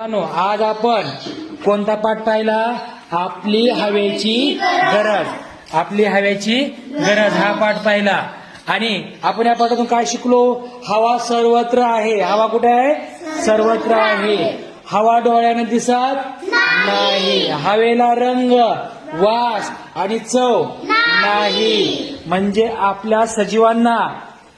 आज आपण कोणता पाठ पाहिला? आपली हवेची गरज. आपली हवेची गरज हा पाठ पाहिला. आणि आपण या पाठातून काय शिकलो? हवा सर्वत्र आहे. हवा कुठे आहे? सर्वत्र आहे. हवा डोळ्याने दिसत नाही. हवेला रंग वास आणि चव नाही. म्हणजे आपल्या सजीवांना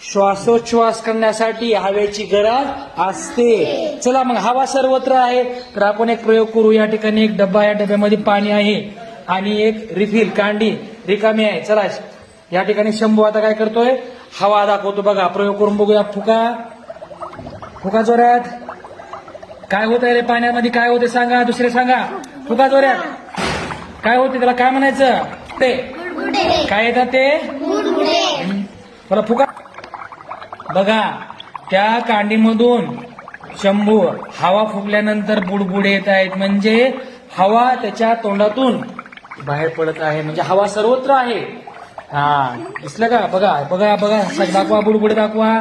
श्वासोच्छ्वास करण्यासाठी हवेची गरज असते. चला मग हवा सर्वत्र आहे तर आपण एक प्रयोग करू. या ठिकाणी एक डब्बा या डब्यामध्ये पाणी आहे आणि एक रिफिल कांडी रिकामी आहे. चला या ठिकाणी शंभू आता काय करतोय? हवा दाखवतो. बघा प्रयोग करून बघूया. फुका. फुका जोऱ्यात काय होत रे पाण्यामध्ये? काय होते सांगा. दुसरे सांगा. फुका जोऱ्यात काय होते त्याला काय म्हणायचं? ते. काय येतात ते. मला फुका. बघा त्या कांडीमधून शंभू हवा फुकल्यानंतर बुडबुडे येत आहेत. म्हणजे हवा त्याच्या तोंडातून बाहेर पडत आहे. म्हणजे हवा सर्वत्र आहे. हा दिसलं का? बघा बघा बघा. दाखवा बुडबुडे दाखवा.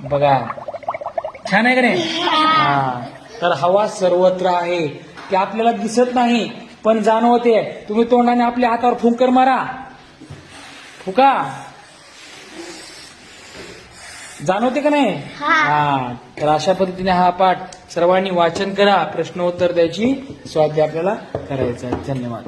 बघा. छान आहे का नाही? हा. तर हवा सर्वत्र आहे. ते आपल्याला दिसत नाही पण जाणवते. तुम्ही तोंडाने आपल्या हातावर फुंकर मारा. फुका. जाणवते का नाही? हा. तर अशा पद्धतीने हा पाठ सर्वांनी वाचन करा प्रश्नोत्तर द्यायची स्वाध्याय आपल्याला करायचा आहे. धन्यवाद.